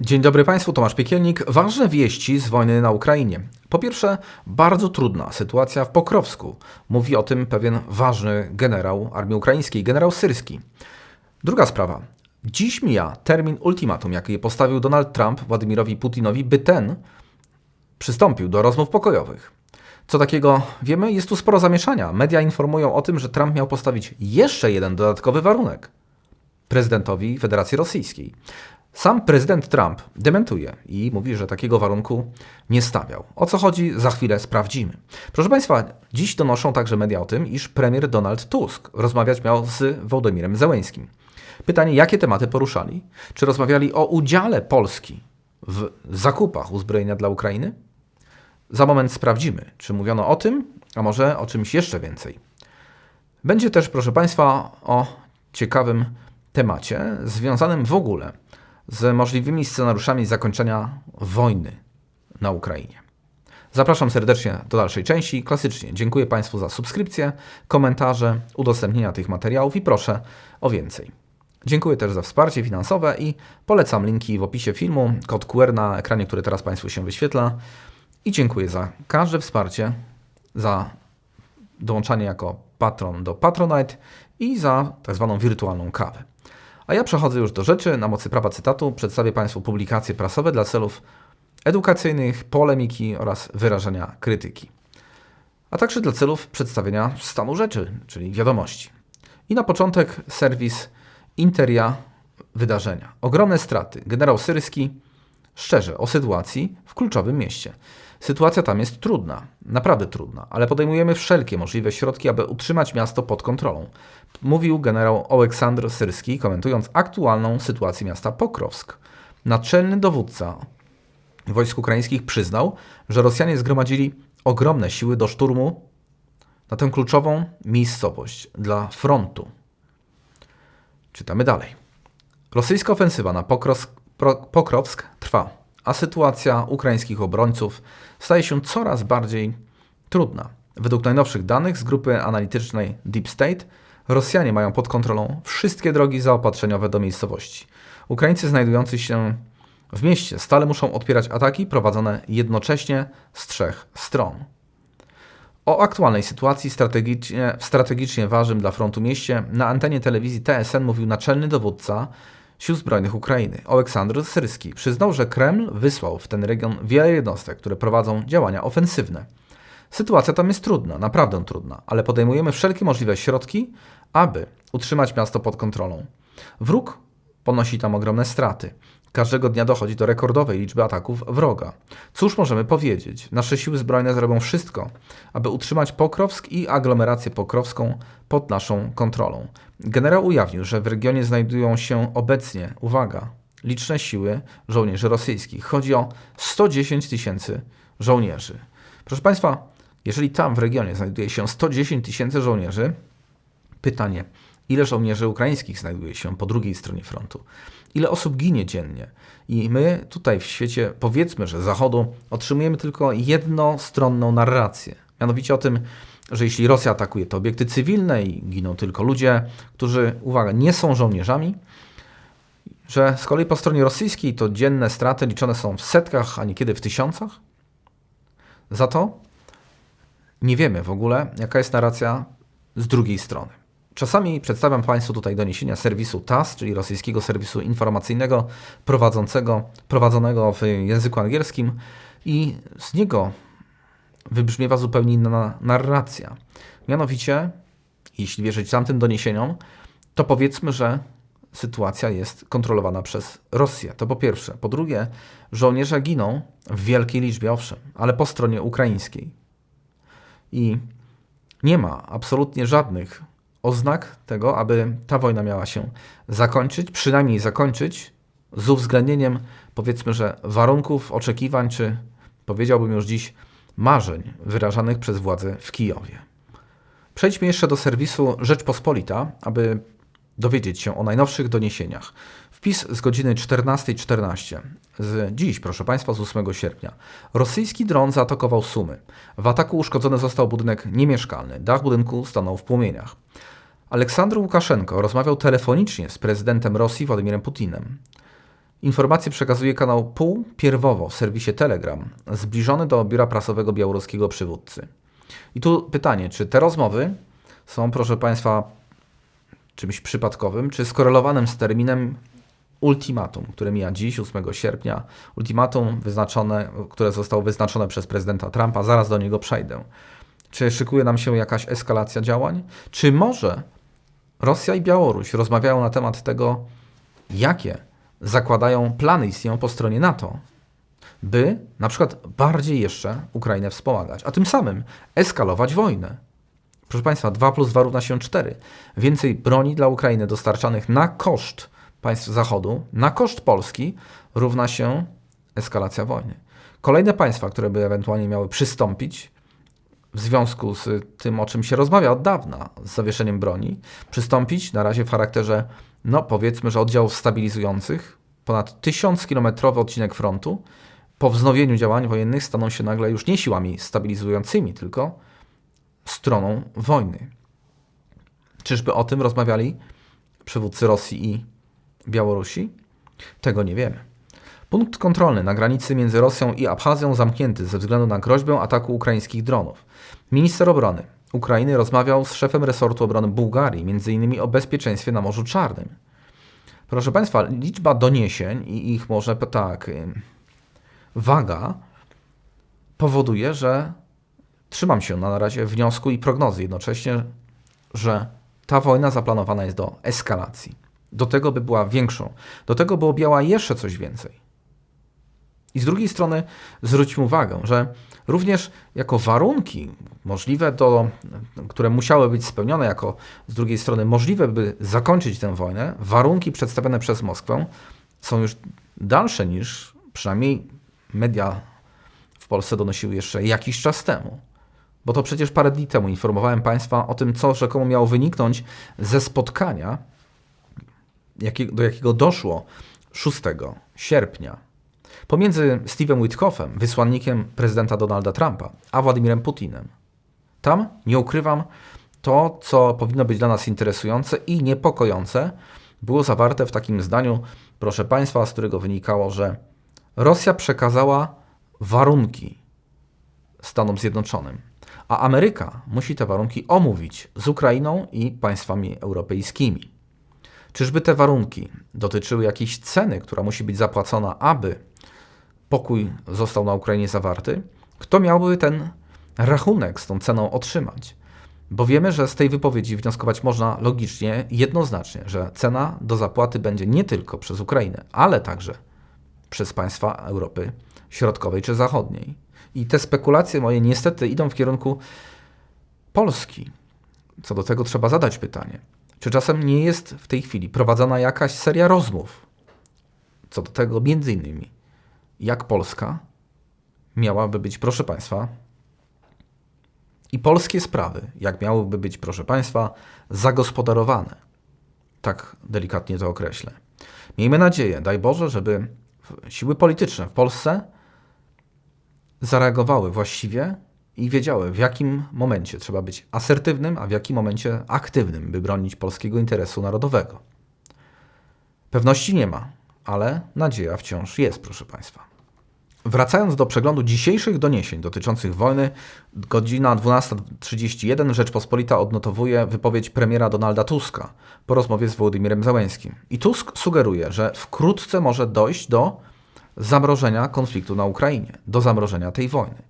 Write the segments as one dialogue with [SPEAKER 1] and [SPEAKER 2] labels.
[SPEAKER 1] Dzień dobry Państwu, Tomasz Piekielnik. Ważne wieści z wojny na Ukrainie. Po pierwsze, bardzo trudna sytuacja w Pokrowsku. Mówi o tym pewien ważny generał armii ukraińskiej, generał Syrski. Druga sprawa. Dziś mija termin ultimatum, jaki postawił Donald Trump Władimirowi Putinowi, by ten przystąpił do rozmów pokojowych. Co takiego wiemy? Jest tu sporo zamieszania. Media informują o tym, że Trump miał postawić jeszcze jeden dodatkowy warunek prezydentowi Federacji Rosyjskiej. Sam prezydent Trump dementuje i mówi, że takiego warunku nie stawiał. O co chodzi, za chwilę sprawdzimy. Proszę Państwa, dziś donoszą także media o tym, iż premier Donald Tusk rozmawiać miał z Wołodymirem Zełęskim. Pytanie, jakie tematy poruszali? Czy rozmawiali o udziale Polski w zakupach uzbrojenia dla Ukrainy? Za moment sprawdzimy, czy mówiono o tym, a może o czymś jeszcze więcej. Będzie też, proszę Państwa, o ciekawym temacie związanym w ogóle z możliwymi scenariuszami zakończenia wojny na Ukrainie. Zapraszam serdecznie do dalszej części. Klasycznie dziękuję Państwu za subskrypcję, komentarze, udostępnienia tych materiałów i proszę o więcej. Dziękuję też za wsparcie finansowe i polecam linki w opisie filmu, kod QR na ekranie, który teraz Państwu się wyświetla. I dziękuję za każde wsparcie, za dołączanie jako patron do Patronite i za tak zwaną wirtualną kawę. A ja przechodzę już do rzeczy. Na mocy prawa cytatu przedstawię Państwu publikacje prasowe dla celów edukacyjnych, polemiki oraz wyrażenia krytyki, a także dla celów przedstawienia stanu rzeczy, czyli wiadomości. I na początek serwis Interia wydarzenia. Ogromne straty. Generał Syrski szczerze o sytuacji w kluczowym mieście. Sytuacja tam jest trudna, naprawdę trudna, ale podejmujemy wszelkie możliwe środki, aby utrzymać miasto pod kontrolą. Mówił generał Aleksandr Syrski, komentując aktualną sytuację miasta Pokrowsk. Naczelny dowódca wojsk ukraińskich przyznał, że Rosjanie zgromadzili ogromne siły do szturmu na tę kluczową miejscowość dla frontu. Czytamy dalej. Rosyjska ofensywa na Pokrowsk, Pokrowsk trwa a sytuacja ukraińskich obrońców staje się coraz bardziej trudna. Według najnowszych danych z grupy analitycznej Deep State, Rosjanie mają pod kontrolą wszystkie drogi zaopatrzeniowe do miejscowości. Ukraińcy znajdujący się w mieście stale muszą odpierać ataki prowadzone jednocześnie z trzech stron. O aktualnej sytuacji strategicznie, strategicznie ważnym dla frontu mieście na antenie telewizji TSN mówił naczelny dowódca Sił Zbrojnych Ukrainy, Aleksandr Syrski, przyznał, że Kreml wysłał w ten region wiele jednostek, które prowadzą działania ofensywne. Sytuacja tam jest trudna, naprawdę trudna, ale podejmujemy wszelkie możliwe środki, aby utrzymać miasto pod kontrolą. Wróg ponosi tam ogromne straty. Każdego dnia dochodzi do rekordowej liczby ataków wroga. Cóż możemy powiedzieć? Nasze siły zbrojne zrobią wszystko, aby utrzymać Pokrowsk i aglomerację pokrowską pod naszą kontrolą. Generał ujawnił, że w regionie znajdują się obecnie, uwaga, liczne siły żołnierzy rosyjskich. Chodzi o 110 tysięcy żołnierzy. Proszę Państwa, jeżeli tam w regionie znajduje się 110 tysięcy żołnierzy, pytanie, ile żołnierzy ukraińskich znajduje się po drugiej stronie frontu? Ile osób ginie dziennie? I my tutaj w świecie, powiedzmy, że Zachodu, otrzymujemy tylko jednostronną narrację. Mianowicie o tym, że jeśli Rosja atakuje to obiekty cywilne i giną tylko ludzie, którzy, uwaga, nie są żołnierzami, że z kolei po stronie rosyjskiej to dzienne straty liczone są w setkach, a niekiedy w tysiącach. Za to nie wiemy w ogóle, jaka jest narracja z drugiej strony. Czasami przedstawiam Państwu tutaj doniesienia serwisu TASS, czyli rosyjskiego serwisu informacyjnego prowadzącego, prowadzonego w języku angielskim i z niego wybrzmiewa zupełnie inna narracja. Mianowicie, jeśli wierzyć tamtym doniesieniom, to powiedzmy, że sytuacja jest kontrolowana przez Rosję. To po pierwsze. Po drugie, żołnierze giną w wielkiej liczbie, owszem, ale po stronie ukraińskiej. I nie ma absolutnie żadnych oznak tego, aby ta wojna miała się zakończyć, przynajmniej zakończyć z uwzględnieniem, powiedzmy, że warunków, oczekiwań, czy powiedziałbym już dziś, marzeń wyrażanych przez władze w Kijowie. Przejdźmy jeszcze do serwisu Rzeczpospolita, aby dowiedzieć się o najnowszych doniesieniach. Wpis z godziny 14.14. .14. Z dziś, proszę Państwa, z 8 sierpnia. Rosyjski dron zaatakował Sumy. W ataku uszkodzony został budynek niemieszkalny. Dach budynku stanął w płomieniach. Aleksandr Łukaszenko rozmawiał telefonicznie z prezydentem Rosji Władimirem Putinem. Informacje przekazuje kanał Pół Pierwowo w serwisie Telegram, zbliżony do biura prasowego białoruskiego przywódcy. I tu pytanie, czy te rozmowy są, proszę Państwa, czymś przypadkowym, czy skorelowanym z terminem ultimatum, które mija dziś, 8 sierpnia. Ultimatum wyznaczone, które zostało wyznaczone przez prezydenta Trumpa, zaraz do niego przejdę. Czy szykuje nam się jakaś eskalacja działań? Czy może Rosja i Białoruś rozmawiają na temat tego, jakie zakładają plany istnieją po stronie NATO, by na przykład bardziej jeszcze Ukrainę wspomagać, a tym samym eskalować wojnę. Proszę Państwa, 2 plus 2 równa się 4. Więcej broni dla Ukrainy dostarczanych na koszt państw Zachodu, na koszt Polski równa się eskalacja wojny. Kolejne państwa, które by ewentualnie miały przystąpić w związku z tym, o czym się rozmawia od dawna, z zawieszeniem broni, przystąpić na razie w charakterze, no powiedzmy, że oddziałów stabilizujących, ponad tysiąckilometrowy odcinek frontu, po wznowieniu działań wojennych staną się nagle już nie siłami stabilizującymi, tylko stroną wojny. Czyżby o tym rozmawiali przywódcy Rosji i Białorusi? Tego nie wiemy. Punkt kontrolny na granicy między Rosją i Abchazją zamknięty ze względu na groźbę ataku ukraińskich dronów. Minister obrony Ukrainy rozmawiał z szefem resortu obrony Bułgarii, m.in. o bezpieczeństwie na Morzu Czarnym. Proszę Państwa, liczba doniesień i ich może tak waga powoduje, że trzymam się na razie wniosku i prognozy jednocześnie, że ta wojna zaplanowana jest do eskalacji. Do tego by była większą. Do tego by objęła jeszcze coś więcej. I z drugiej strony zwróćmy uwagę, że również jako warunki możliwe do, które musiały być spełnione, jako z drugiej strony możliwe, by zakończyć tę wojnę, warunki przedstawione przez Moskwę są już dalsze niż przynajmniej media w Polsce donosiły jeszcze jakiś czas temu. Bo to przecież parę dni temu informowałem Państwa o tym, co rzekomo miało wyniknąć ze spotkania, do jakiego doszło 6 sierpnia pomiędzy Steve'em Witkoffem, wysłannikiem prezydenta Donalda Trumpa, a Władimirem Putinem. Tam, nie ukrywam, to, co powinno być dla nas interesujące i niepokojące, było zawarte w takim zdaniu, proszę Państwa, z którego wynikało, że Rosja przekazała warunki Stanom Zjednoczonym, a Ameryka musi te warunki omówić z Ukrainą i państwami europejskimi. Czyżby te warunki dotyczyły jakiejś ceny, która musi być zapłacona, aby pokój został na Ukrainie zawarty? Kto miałby ten rachunek z tą ceną otrzymać? Bo wiemy, że z tej wypowiedzi wnioskować można logicznie, jednoznacznie, że cena do zapłaty będzie nie tylko przez Ukrainę, ale także przez państwa Europy Środkowej czy Zachodniej. I te spekulacje moje niestety idą w kierunku Polski. Co do tego trzeba zadać pytanie. Czy czasem nie jest w tej chwili prowadzona jakaś seria rozmów co do tego, między innymi, jak Polska miałaby być, proszę Państwa, i polskie sprawy, jak miałyby być, proszę Państwa, zagospodarowane. Tak delikatnie to określę. Miejmy nadzieję, daj Boże, żeby siły polityczne w Polsce zareagowały właściwie i wiedziały, w jakim momencie trzeba być asertywnym, a w jakim momencie aktywnym, by bronić polskiego interesu narodowego. Pewności nie ma, ale nadzieja wciąż jest, proszę Państwa. Wracając do przeglądu dzisiejszych doniesień dotyczących wojny, godzina 12.31 Rzeczpospolita odnotowuje wypowiedź premiera Donalda Tuska po rozmowie z Wołodymirem Załęskim. I Tusk sugeruje, że wkrótce może dojść do zamrożenia konfliktu na Ukrainie, do zamrożenia tej wojny.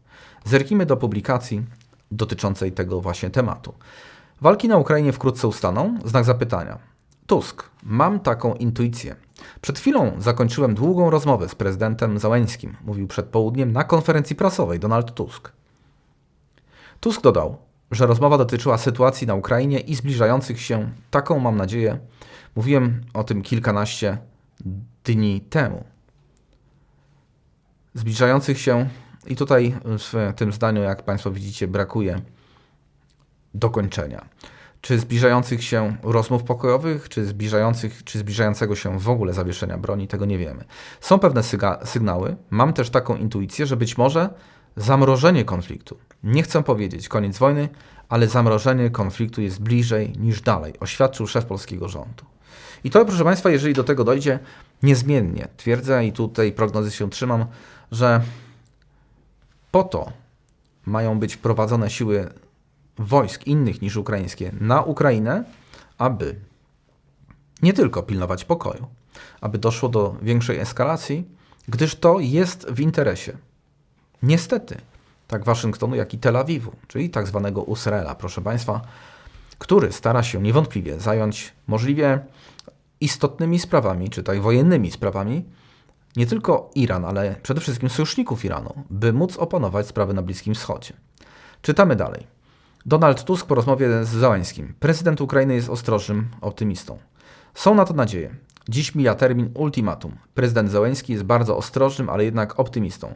[SPEAKER 1] Zerknijmy do publikacji dotyczącej tego właśnie tematu. Walki na Ukrainie wkrótce ustaną? Znak zapytania. Tusk, mam taką intuicję. Przed chwilą zakończyłem długą rozmowę z prezydentem Załęskim, mówił przed południem na konferencji prasowej Donald Tusk. Tusk dodał, że rozmowa dotyczyła sytuacji na Ukrainie i zbliżających się, taką mam nadzieję, mówiłem o tym kilkanaście dni temu. Zbliżających się i tutaj w tym zdaniu, jak Państwo widzicie, brakuje dokończenia. Czy zbliżających się rozmów pokojowych, czy, zbliżających, czy zbliżającego się w ogóle zawieszenia broni, tego nie wiemy. Są pewne sygnały. Mam też taką intuicję, że być może zamrożenie konfliktu. Nie chcę powiedzieć koniec wojny, ale zamrożenie konfliktu jest bliżej niż dalej, oświadczył szef polskiego rządu. I to, proszę Państwa, jeżeli do tego dojdzie, niezmiennie twierdzę i tutaj prognozy się trzymam, że po to mają być wprowadzone siły wojsk innych niż ukraińskie na Ukrainę, aby nie tylko pilnować pokoju, aby doszło do większej eskalacji, gdyż to jest w interesie. Niestety, tak Waszyngtonu, jak i Tel Awiwu, czyli tak zwanego Usrela, proszę Państwa, który stara się niewątpliwie zająć możliwie istotnymi sprawami, czy tak wojennymi sprawami, nie tylko Iran, ale przede wszystkim sojuszników Iranu, by móc opanować sprawy na Bliskim Wschodzie. Czytamy dalej. Donald Tusk po rozmowie z Załęskim. Prezydent Ukrainy jest ostrożnym optymistą. Są na to nadzieje. Dziś mija termin ultimatum. Prezydent Załęski jest bardzo ostrożnym, ale jednak optymistą.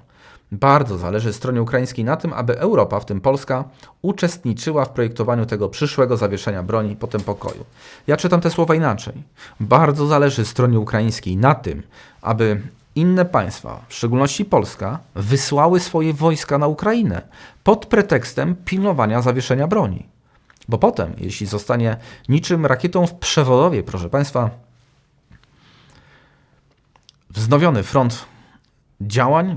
[SPEAKER 1] Bardzo zależy stronie ukraińskiej na tym, aby Europa, w tym Polska, uczestniczyła w projektowaniu tego przyszłego zawieszenia broni potem pokoju. Ja czytam te słowa inaczej. Bardzo zależy stronie ukraińskiej na tym, aby inne państwa, w szczególności Polska, wysłały swoje wojska na Ukrainę pod pretekstem pilnowania zawieszenia broni. Bo potem, jeśli zostanie niczym rakietą w przewodowie, proszę Państwa, wznowiony front działań,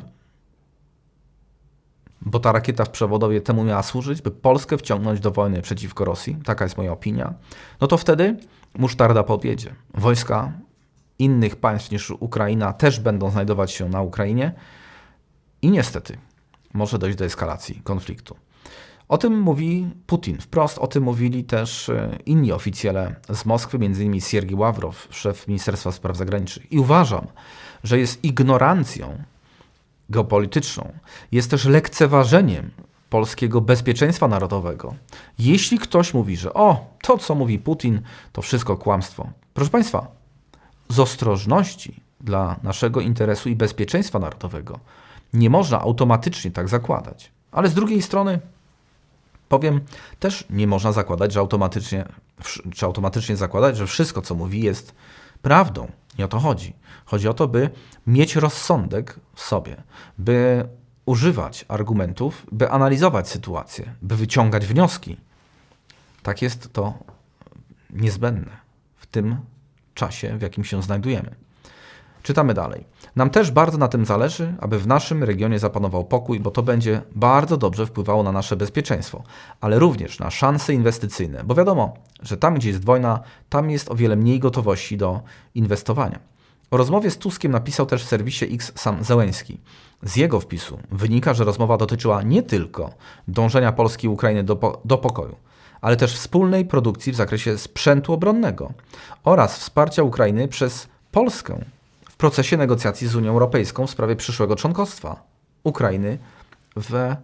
[SPEAKER 1] bo ta rakieta w przewodowie temu miała służyć, by Polskę wciągnąć do wojny przeciwko Rosji, taka jest moja opinia, no to wtedy musztarda po obiedzie. Wojska innych państw niż Ukraina też będą znajdować się na Ukrainie i niestety może dojść do eskalacji konfliktu. O tym mówi Putin. Wprost o tym mówili też e, inni oficjele z Moskwy, m.in. Siergiej Ławrow, szef Ministerstwa Spraw Zagranicznych. I uważam, że jest ignorancją geopolityczną, jest też lekceważeniem polskiego bezpieczeństwa narodowego. Jeśli ktoś mówi, że o, to co mówi Putin, to wszystko kłamstwo. Proszę Państwa, z ostrożności dla naszego interesu i bezpieczeństwa narodowego nie można automatycznie tak zakładać. Ale z drugiej strony, powiem, też nie można zakładać, że automatycznie, czy automatycznie zakładać, że wszystko, co mówi, jest prawdą. Nie o to chodzi. Chodzi o to, by mieć rozsądek w sobie, by używać argumentów, by analizować sytuację, by wyciągać wnioski. Tak jest to niezbędne w tym czasie, w jakim się znajdujemy. Czytamy dalej. Nam też bardzo na tym zależy, aby w naszym regionie zapanował pokój, bo to będzie bardzo dobrze wpływało na nasze bezpieczeństwo, ale również na szanse inwestycyjne, bo wiadomo, że tam, gdzie jest wojna, tam jest o wiele mniej gotowości do inwestowania. O rozmowie z Tuskiem napisał też w serwisie X sam Zełenski. Z jego wpisu wynika, że rozmowa dotyczyła nie tylko dążenia Polski i Ukrainy do, do pokoju, ale też wspólnej produkcji w zakresie sprzętu obronnego oraz wsparcia Ukrainy przez Polskę w procesie negocjacji z Unią Europejską w sprawie przyszłego członkostwa Ukrainy we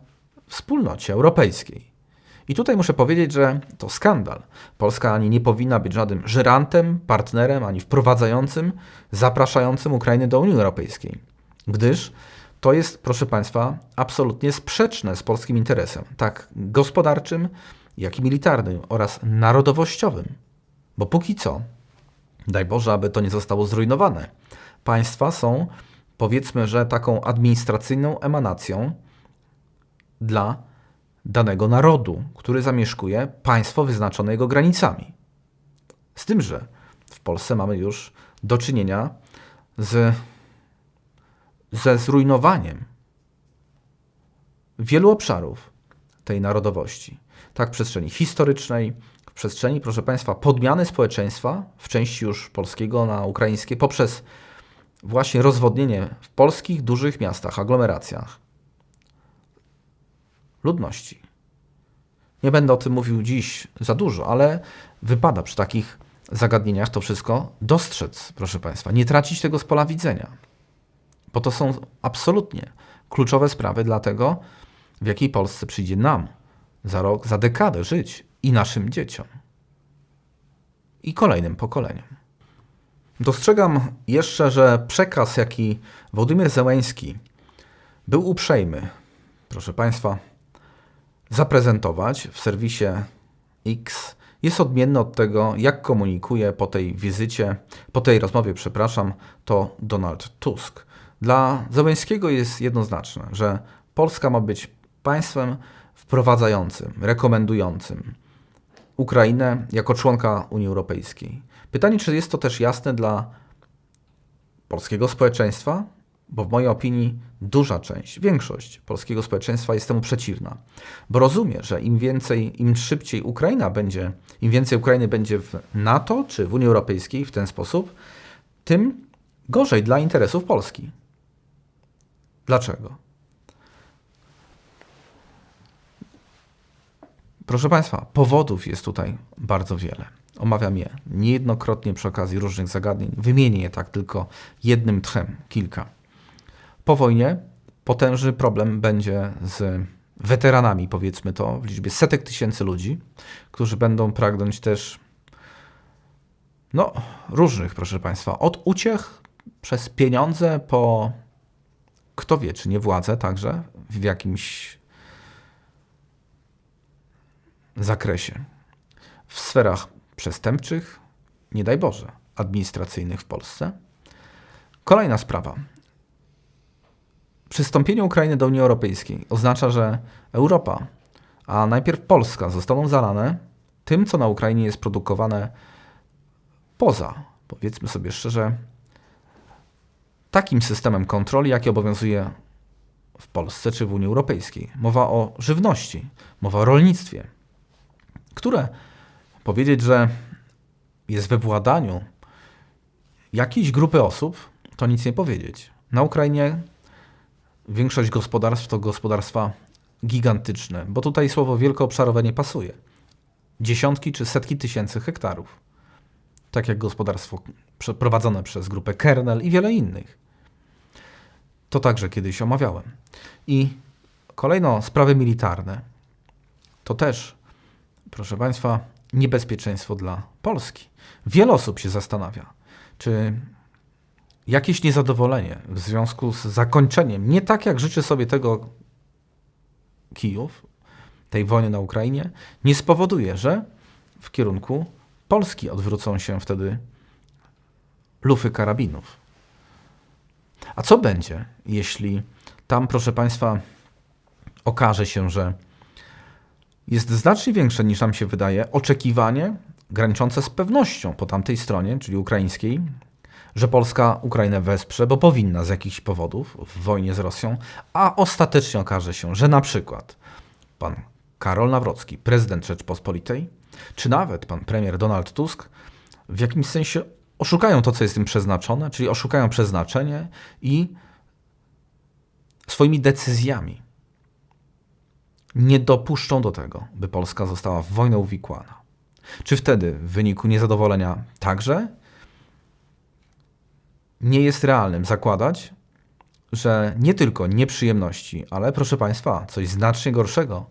[SPEAKER 1] wspólnocie europejskiej. I tutaj muszę powiedzieć, że to skandal. Polska ani nie powinna być żadnym żerantem, partnerem, ani wprowadzającym, zapraszającym Ukrainę do Unii Europejskiej. Gdyż to jest, proszę Państwa, absolutnie sprzeczne z polskim interesem, tak gospodarczym, jak i militarnym oraz narodowościowym. Bo póki co, daj Boże, aby to nie zostało zrujnowane, państwa są, powiedzmy, że taką administracyjną emanacją dla danego narodu, który zamieszkuje państwo wyznaczone jego granicami. Z tym, że w Polsce mamy już do czynienia z, ze zrujnowaniem wielu obszarów tej narodowości. Tak w przestrzeni historycznej, w przestrzeni, proszę Państwa, podmiany społeczeństwa, w części już polskiego na ukraińskie, poprzez właśnie rozwodnienie w polskich dużych miastach, aglomeracjach, ludności. Nie będę o tym mówił dziś za dużo, ale wypada przy takich zagadnieniach to wszystko dostrzec, proszę Państwa, nie tracić tego z pola widzenia, bo to są absolutnie kluczowe sprawy dla tego, w jakiej Polsce przyjdzie nam za rok, za dekadę żyć i naszym dzieciom i kolejnym pokoleniom. Dostrzegam jeszcze, że przekaz, jaki Władimir Zełęński był uprzejmy, proszę Państwa, zaprezentować w serwisie X jest odmienny od tego, jak komunikuje po tej wizycie, po tej rozmowie, przepraszam, to Donald Tusk. Dla Zełenskiego jest jednoznaczne, że Polska ma być państwem wprowadzającym, rekomendującym Ukrainę jako członka Unii Europejskiej. Pytanie, czy jest to też jasne dla polskiego społeczeństwa? Bo w mojej opinii duża część, większość polskiego społeczeństwa jest temu przeciwna. Bo rozumie, że im więcej, im szybciej Ukraina będzie, im więcej Ukrainy będzie w NATO czy w Unii Europejskiej w ten sposób, tym gorzej dla interesów Polski. Dlaczego? Proszę Państwa, powodów jest tutaj bardzo wiele. Omawiam je niejednokrotnie przy okazji różnych zagadnień. Wymienię je tak tylko jednym tchem, kilka. Po wojnie potężny problem będzie z weteranami, powiedzmy to, w liczbie setek tysięcy ludzi, którzy będą pragnąć też no, różnych, proszę Państwa, od uciech przez pieniądze po kto wie, czy nie władzę także w jakimś zakresie. W sferach przestępczych, nie daj Boże, administracyjnych w Polsce. Kolejna sprawa. Przystąpienie Ukrainy do Unii Europejskiej oznacza, że Europa, a najpierw Polska, zostaną zalane tym, co na Ukrainie jest produkowane poza, powiedzmy sobie szczerze, takim systemem kontroli, jaki obowiązuje w Polsce czy w Unii Europejskiej. Mowa o żywności, mowa o rolnictwie, które powiedzieć, że jest we władaniu jakiejś grupy osób, to nic nie powiedzieć. Na Ukrainie większość gospodarstw to gospodarstwa gigantyczne, bo tutaj słowo wielkoobszarowe nie pasuje. Dziesiątki czy setki tysięcy hektarów. Tak jak gospodarstwo prowadzone przez grupę Kernel i wiele innych. To także kiedyś omawiałem. I kolejno sprawy militarne. To też, proszę Państwa, niebezpieczeństwo dla Polski. Wiele osób się zastanawia, czy jakieś niezadowolenie w związku z zakończeniem, nie tak jak życzy sobie tego Kijów, tej wojny na Ukrainie, nie spowoduje, że w kierunku Polski odwrócą się wtedy lufy karabinów. A co będzie, jeśli tam, proszę Państwa, okaże się, że jest znacznie większe niż nam się wydaje oczekiwanie graniczące z pewnością po tamtej stronie, czyli ukraińskiej, że Polska Ukrainę wesprze, bo powinna z jakichś powodów w wojnie z Rosją, a ostatecznie okaże się, że na przykład pan Karol Nawrocki, prezydent Rzeczpospolitej, czy nawet pan premier Donald Tusk w jakimś sensie oszukają to, co jest im przeznaczone, czyli oszukają przeznaczenie i swoimi decyzjami nie dopuszczą do tego, by Polska została w wojnę uwikłana. Czy wtedy w wyniku niezadowolenia także nie jest realnym zakładać, że nie tylko nieprzyjemności, ale proszę Państwa, coś znacznie gorszego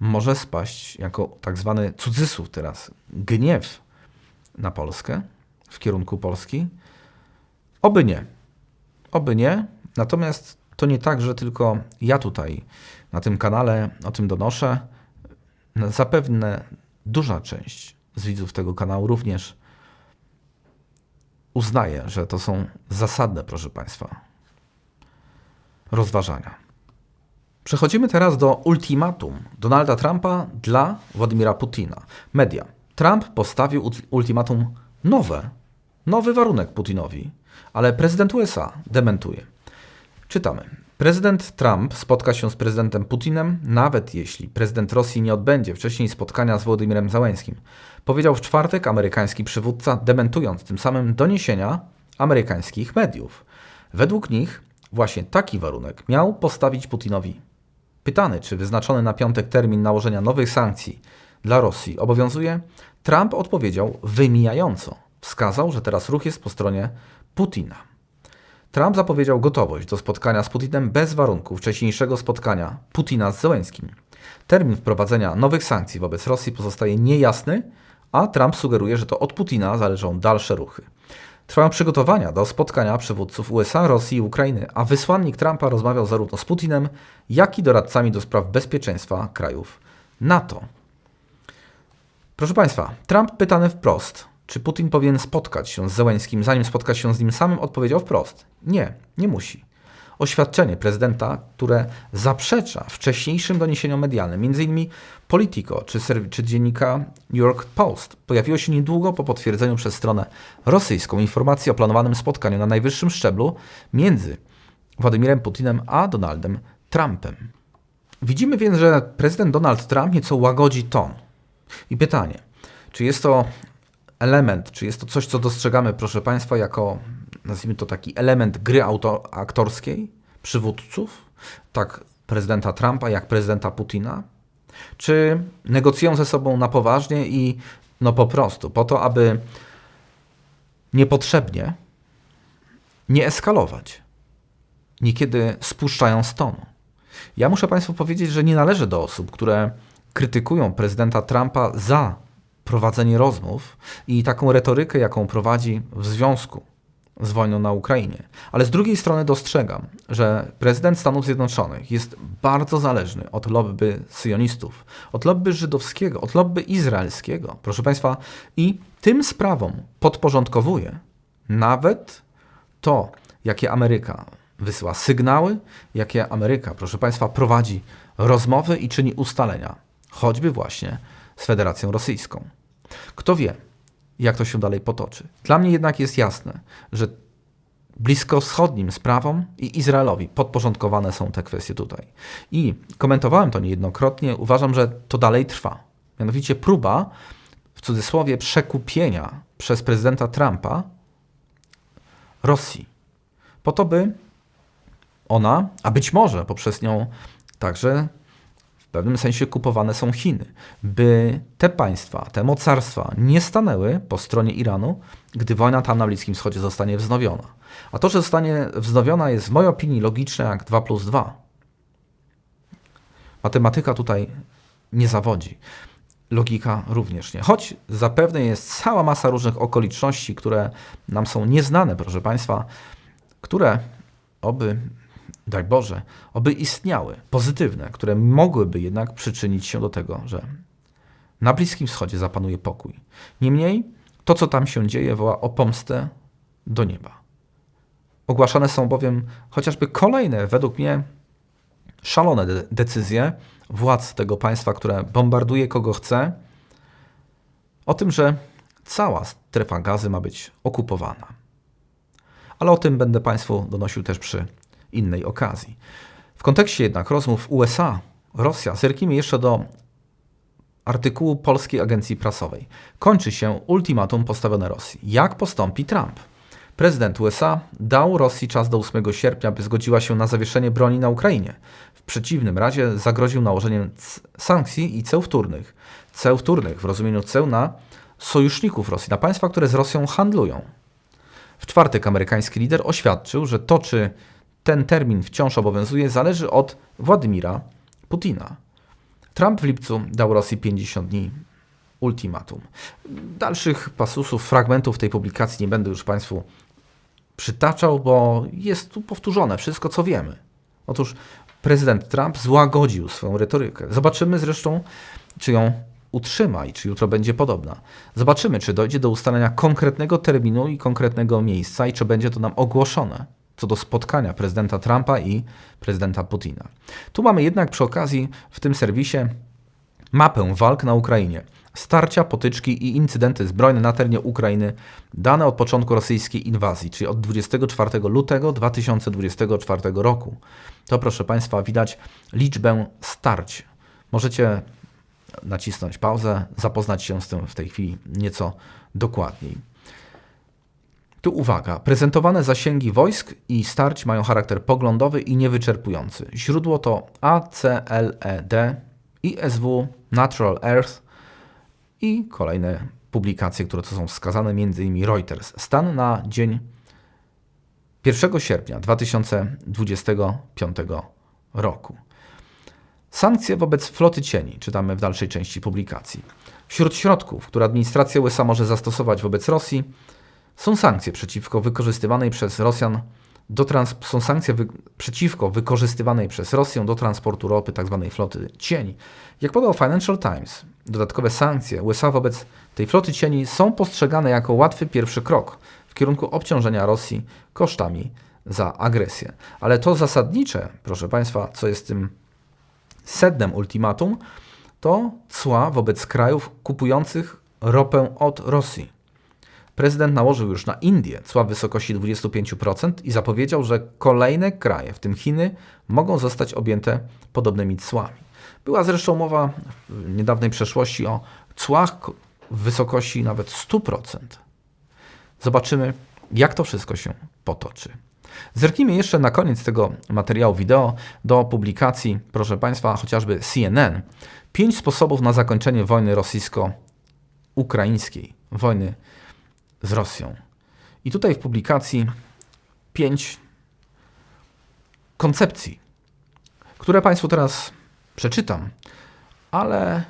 [SPEAKER 1] może spaść jako tak zwany cudzysłów teraz gniew na Polskę w kierunku Polski? Oby nie. Oby nie. Natomiast to nie tak, że tylko ja tutaj na tym kanale o tym donoszę. Zapewne duża część z widzów tego kanału również uznaje, że to są zasadne, proszę Państwa, rozważania. Przechodzimy teraz do ultimatum Donalda Trumpa dla Władimira Putina. Media. Trump postawił ultimatum nowe, nowy warunek Putinowi, ale prezydent USA dementuje. Czytamy. Prezydent Trump spotka się z prezydentem Putinem, nawet jeśli prezydent Rosji nie odbędzie wcześniej spotkania z Władimirem Załęskim. Powiedział w czwartek amerykański przywódca, dementując tym samym doniesienia amerykańskich mediów. Według nich właśnie taki warunek miał postawić Putinowi. Pytany, czy wyznaczony na piątek termin nałożenia nowych sankcji dla Rosji obowiązuje, Trump odpowiedział wymijająco. Wskazał, że teraz ruch jest po stronie Putina. Trump zapowiedział gotowość do spotkania z Putinem bez warunków wcześniejszego spotkania Putina z Zełenskim. Termin wprowadzenia nowych sankcji wobec Rosji pozostaje niejasny, a Trump sugeruje, że to od Putina zależą dalsze ruchy. Trwają przygotowania do spotkania przywódców USA, Rosji i Ukrainy, a wysłannik Trumpa rozmawiał zarówno z Putinem, jak i doradcami do spraw bezpieczeństwa krajów NATO. Proszę Państwa, Trump pytany wprost, czy Putin powinien spotkać się z Zełęskim, zanim spotka się z nim samym, odpowiedział wprost: Nie, nie musi. oświadczenie prezydenta, które zaprzecza wcześniejszym doniesieniom medialnym, m.in. Politico czy, czy dziennika New York Post. Pojawiło się niedługo po potwierdzeniu przez stronę rosyjską informacji o planowanym spotkaniu na najwyższym szczeblu między Władimirem Putinem a Donaldem Trumpem. Widzimy więc, że prezydent Donald Trump nieco łagodzi ton. I pytanie, czy jest to element, czy jest to coś, co dostrzegamy, proszę Państwa, jako, nazwijmy to taki element gry auto, aktorskiej przywódców, tak prezydenta Trumpa, jak prezydenta Putina? Czy negocjują ze sobą na poważnie i no po prostu, po to, aby niepotrzebnie nie eskalować, niekiedy spuszczają z tonu? Ja muszę Państwu powiedzieć, że nie należę do osób, które krytykują prezydenta Trumpa za prowadzenie rozmów i taką retorykę, jaką prowadzi w związku z wojną na Ukrainie. Ale z drugiej strony dostrzegam, że prezydent Stanów Zjednoczonych jest bardzo zależny od lobby syjonistów, od lobby żydowskiego, od lobby izraelskiego, proszę Państwa, i tym sprawom podporządkowuje nawet to, jakie Ameryka wysyła sygnały, jakie Ameryka, proszę Państwa, prowadzi rozmowy i czyni ustalenia, choćby właśnie z Federacją Rosyjską. Kto wie, jak to się dalej potoczy. Dla mnie jednak jest jasne, że bliskowschodnim sprawom i Izraelowi podporządkowane są te kwestie tutaj. I komentowałem to niejednokrotnie, uważam, że to dalej trwa. Mianowicie próba, w cudzysłowie, przekupienia przez prezydenta Trumpa Rosji, po to, by ona, a być może poprzez nią także w pewnym sensie kupowane są Chiny, by te państwa, te mocarstwa nie stanęły po stronie Iranu, gdy wojna tam na Bliskim Wschodzie zostanie wznowiona. A to, że zostanie wznowiona jest w mojej opinii logiczne jak 2 plus 2. Matematyka tutaj nie zawodzi. Logika również nie. Choć zapewne jest cała masa różnych okoliczności, które nam są nieznane, proszę Państwa, które oby daj Boże, oby istniały, pozytywne, które mogłyby jednak przyczynić się do tego, że na Bliskim Wschodzie zapanuje pokój. Niemniej to, co tam się dzieje, woła o pomstę do nieba. Ogłaszane są bowiem chociażby kolejne, według mnie, szalone de decyzje władz tego państwa, które bombarduje kogo chce, o tym, że cała strefa gazy ma być okupowana. Ale o tym będę Państwu donosił też przy innej okazji. W kontekście jednak rozmów USA, Rosja, zerknijmy jeszcze do artykułu Polskiej Agencji Prasowej. Kończy się ultimatum postawione Rosji. Jak postąpi Trump? Prezydent USA dał Rosji czas do 8 sierpnia, by zgodziła się na zawieszenie broni na Ukrainie. W przeciwnym razie zagroził nałożeniem sankcji i ceł wtórnych. Ceł wtórnych w rozumieniu ceł na sojuszników Rosji, na państwa, które z Rosją handlują. W czwartek amerykański lider oświadczył, że to, czy ten termin wciąż obowiązuje, zależy od Władimira Putina. Trump w lipcu dał Rosji 50 dni ultimatum. Dalszych pasusów, fragmentów tej publikacji nie będę już Państwu przytaczał, bo jest tu powtórzone wszystko, co wiemy. Otóż prezydent Trump złagodził swoją retorykę. Zobaczymy zresztą, czy ją utrzyma i czy jutro będzie podobna. Zobaczymy, czy dojdzie do ustalenia konkretnego terminu i konkretnego miejsca i czy będzie to nam ogłoszone co do spotkania prezydenta Trumpa i prezydenta Putina. Tu mamy jednak przy okazji w tym serwisie mapę walk na Ukrainie. Starcia, potyczki i incydenty zbrojne na terenie Ukrainy dane od początku rosyjskiej inwazji, czyli od 24 lutego 2024 roku. To proszę Państwa widać liczbę starć. Możecie nacisnąć pauzę, zapoznać się z tym w tej chwili nieco dokładniej. Tu uwaga, prezentowane zasięgi wojsk i starć mają charakter poglądowy i niewyczerpujący. Źródło to ACLED, ISW, Natural Earth i kolejne publikacje, które to są wskazane, m.in. Reuters. Stan na dzień 1 sierpnia 2025 roku. Sankcje wobec floty cieni, czytamy w dalszej części publikacji. Wśród środków, które administracja USA może zastosować wobec Rosji, są sankcje przeciwko wykorzystywanej przez Rosjan do trans- są sankcje wy- przeciwko wykorzystywanej przez Rosję do transportu ropy tzw. Tak floty cieni. Jak podał Financial Times, dodatkowe sankcje USA wobec tej floty cieni są postrzegane jako łatwy pierwszy krok w kierunku obciążenia Rosji kosztami za agresję. Ale to zasadnicze, proszę Państwa, co jest tym sednem ultimatum, to cła wobec krajów kupujących ropę od Rosji. Prezydent nałożył już na Indię cła w wysokości 25% i zapowiedział, że kolejne kraje, w tym Chiny, mogą zostać objęte podobnymi cłami. Była zresztą mowa w niedawnej przeszłości o cłach w wysokości nawet 100%. Zobaczymy, jak to wszystko się potoczy. Zerknijmy jeszcze na koniec tego materiału wideo do publikacji, proszę Państwa, chociażby CNN. Pięć sposobów na zakończenie wojny rosyjsko-ukraińskiej, wojny z Rosją. I tutaj w publikacji pięć koncepcji, które Państwu teraz przeczytam, ale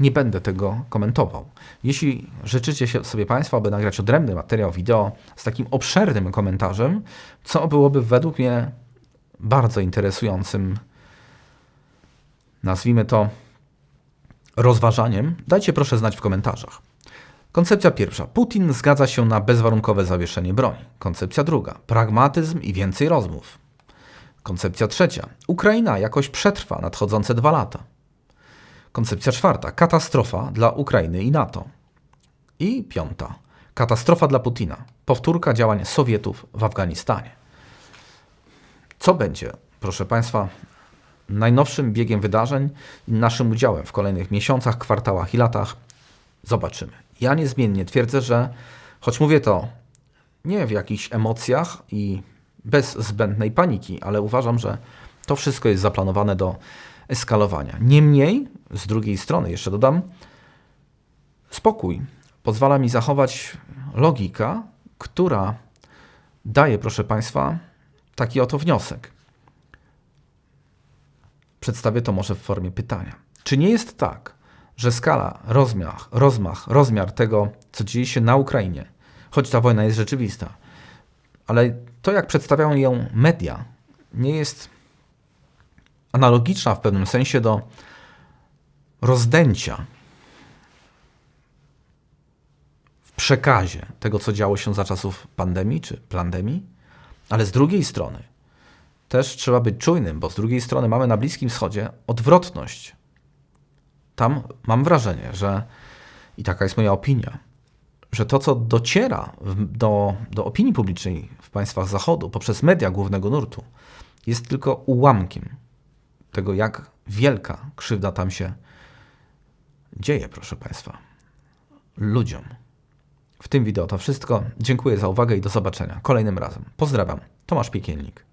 [SPEAKER 1] nie będę tego komentował. Jeśli życzycie sobie Państwo, aby nagrać odrębny materiał wideo z takim obszernym komentarzem, co byłoby według mnie bardzo interesującym, nazwijmy to rozważaniem, dajcie proszę znać w komentarzach. Koncepcja pierwsza. Putin zgadza się na bezwarunkowe zawieszenie broni. Koncepcja druga. Pragmatyzm i więcej rozmów. Koncepcja trzecia. Ukraina jakoś przetrwa nadchodzące dwa lata. Koncepcja czwarta. Katastrofa dla Ukrainy i NATO. I piąta. Katastrofa dla Putina. Powtórka działań Sowietów w Afganistanie. Co będzie, proszę Państwa, najnowszym biegiem wydarzeń i naszym udziałem w kolejnych miesiącach, kwartałach i latach? Zobaczymy. Ja niezmiennie twierdzę, że choć mówię to nie w jakichś emocjach i bez zbędnej paniki, ale uważam, że to wszystko jest zaplanowane do eskalowania. Niemniej, z drugiej strony, jeszcze dodam, spokój pozwala mi zachować logika, która daje, proszę Państwa, taki oto wniosek. Przedstawię to może w formie pytania. Czy nie jest tak, że skala, rozmiar, rozmach, rozmiar tego, co dzieje się na Ukrainie, choć ta wojna jest rzeczywista, ale to, jak przedstawiają ją media, nie jest analogiczna w pewnym sensie do rozdęcia w przekazie tego, co działo się za czasów pandemii czy plandemii, ale z drugiej strony też trzeba być czujnym, bo z drugiej strony mamy na Bliskim Wschodzie odwrotność. Tam mam wrażenie, że i taka jest moja opinia, że to, co dociera do, do opinii publicznej w państwach Zachodu poprzez media głównego nurtu, jest tylko ułamkiem tego, jak wielka krzywda tam się dzieje, proszę Państwa, ludziom. W tym wideo to wszystko. Dziękuję za uwagę i do zobaczenia kolejnym razem. Pozdrawiam, Tomasz Piekielnik.